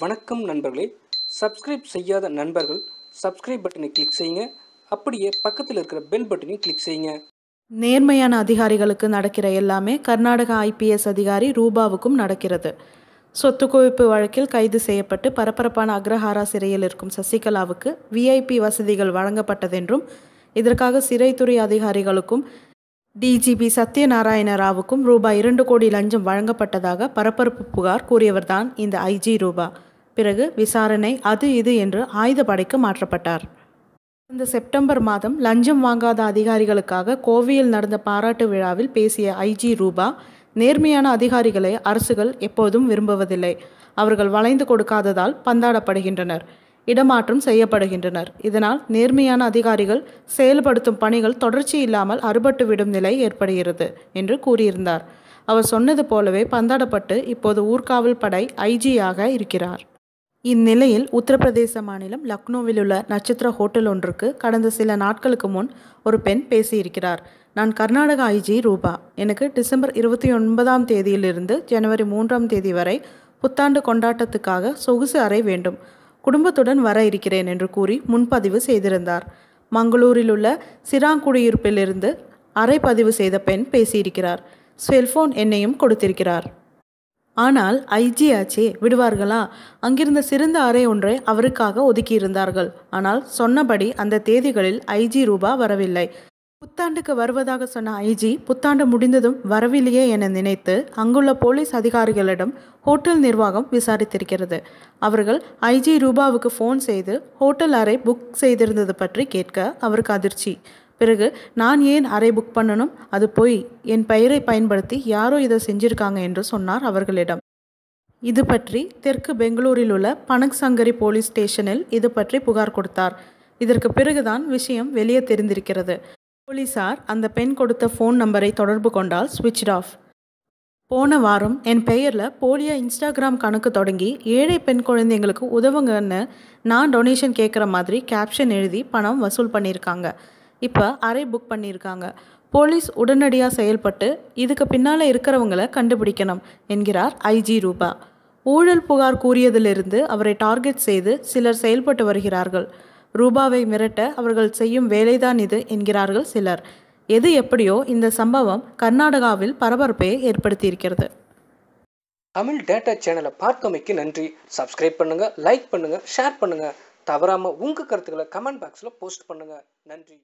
வணக்கம் நண்பர்களே. சப்ஸ்கிரைப் செய்யாத நண்பர்கள் சப்ஸ்கிரைப் பட்டனை கிளிக் செய்யுங்க. அப்படியே பக்கத்தில் இருக்கிற பெல் பட்டனையும் கிளிக் செய்யுங்க. நேர்மையான அதிகாரிகளுக்கு நடக்கிற எல்லாமே கர்நாடக ஐபிஎஸ் அதிகாரி ரூபாவுக்கும் நடக்கிறது. சொத்து குவிப்பு வழக்கில் கைது செய்யப்பட்டு பரபரப்பான அக்ரஹாரா சிறையில் இருக்கும் சசிகலாவுக்கு விஐபி வசதிகள் வழங்கப்பட்டதென்றும் இதற்காக சிறைத்துறை அதிகாரிகளுக்கும் டிஜிபி சத்யநாராயண ராவுக்கும் ரூபாய் இரண்டு கோடி லஞ்சம் வழங்கப்பட்டதாக பரபரப்பு புகார் கூறியவர்தான் இந்த ஐஜி ரூபா. பிறகு விசாரணை அது இது என்று ஆயுதப்படைக்கு மாற்றப்பட்டார். இந்த செப்டம்பர் மாதம் லஞ்சம் வாங்காத அதிகாரிகளுக்காக கோவையில் நடந்த பாராட்டு விழாவில் பேசிய ஐஜி ரூபா நேர்மையான அதிகாரிகளை அரசுகள் எப்போதும் விரும்புவதில்லை. அவர்கள் வளைந்து கொடுக்காததால் பந்தாடப்படுகின்றனர் இடமாற்றம் செய்யப்படுகின்றனர். இதனால் நேர்மையான அதிகாரிகள் செயல்படுத்தும் பணிகள் தொடர்ச்சி இல்லாமல் அறுபட்டுவிடும் நிலை ஏற்படுகிறது என்று கூறியிருந்தார். அவர் சொன்னது போலவே பந்தாடப்பட்டு இப்போது ஊர்காவல் படை ஐஜியாக இருக்கிறார். இந்நிலையில் உத்தரப்பிரதேச மாநிலம் லக்னோவில் உள்ள நட்சத்திர ஹோட்டல் ஒன்றுக்கு கடந்த சில நாட்களுக்கு முன் ஒரு பெண் பேசியிருக்கிறார். நான் கர்நாடக ஐஜி ரூபா. எனக்கு டிசம்பர் இருபத்தி ஒன்பதாம் தேதியிலிருந்து ஜனவரி மூன்றாம் தேதி வரை புத்தாண்டு கொண்டாட்டத்துக்காக சொகுசு அறை வேண்டும். குடும்பத்துடன் வர இருக்கிறேன் என்று கூறி முன்பதிவு செய்திருந்தார். மங்களூரில் உள்ள சிராங்குடியிருப்பிலிருந்து அறை பதிவு செய்த பெண் பேசியிருக்கிறார். செல்போன் எண்ணையும் கொடுத்திருக்கிறார். ஆனால் ஐஜி ஆச்சே விடுவார்களா? அங்கிருந்த சிறந்த அறை ஒன்றை அவருக்காக ஒதுக்கியிருந்தார்கள். ஆனால் சொன்னபடி அந்த தேதிகளில் ஐஜி ரூபா வரவில்லை. புத்தாண்டுக்கு வருவதாக சொன்ன ஐஜி புத்தாண்டு முடிந்ததும் வரவில்லையே என நினைத்து அங்குள்ள போலீஸ் அதிகாரிகளிடம் ஹோட்டல் நிர்வாகம் விசாரித்திருக்கிறது. அவர்கள் ஐஜி ரூபாவுக்கு ஃபோன் செய்து ஹோட்டல் அறை புக் செய்திருந்தது பற்றி கேட்க அவருக்கு அதிர்ச்சி. பிறகு நான் ஏன் அறை புக் பண்ணணும்? அது போய் என் பெயரை பயன்படுத்தி யாரோ இதை செஞ்சிருக்காங்க என்று சொன்னார் அவர்களிடம். இது பற்றி தெற்கு பெங்களூரில் உள்ள பனக் சங்கரி போலீஸ் ஸ்டேஷனில் இது பற்றி புகார் கொடுத்தார். இதற்கு பிறகுதான் விஷயம் வெளியே தெரிந்திருக்கிறது. போலீசார் அந்த பெண் கொடுத்த ஃபோன் நம்பரை தொடர்பு கொண்டால் ஸ்விட்ச் ஆஃப் போன வாரம் என் பெயரில் போலியா இன்ஸ்டாகிராம் கணக்கு தொடங்கி ஏழை பெண் குழந்தைங்களுக்கு உதவுங்கன்னு நான் டொனேஷன் கேட்குற மாதிரி கேப்ஷன் எழுதி பணம் வசூல் பண்ணியிருக்காங்க. இப்போ அறை புக் பண்ணியிருக்காங்க. போலீஸ் உடனடியாக செயல்பட்டு இதுக்கு பின்னால் இருக்கிறவங்கள கண்டுபிடிக்கணும் என்கிறார் ஐஜி ரூபா. ஊழல் புகார் கூறியதிலிருந்து அவரை டார்கெட் செய்து சிலர் செயல்பட்டு வருகிறார்கள். ரூபாவை மிரட்ட அவர்கள் செய்யும் வேலைதான் இது என்கிறார்கள் சிலர். எது எப்படியோ இந்த சம்பவம் கர்நாடகாவில் பரபரப்பை ஏற்படுத்தியிருக்கிறது. தமிழ் டேட்டா சேனலை பார்க்கமைக்கு நன்றி. சப்ஸ்கிரைப் பண்ணுங்க லைக் பண்ணுங்க ஷேர் பண்ணுங்க. தவறாம உங்க கருத்துக்களை கமெண்ட் பாக்ஸில் போஸ்ட் பண்ணுங்க. நன்றி.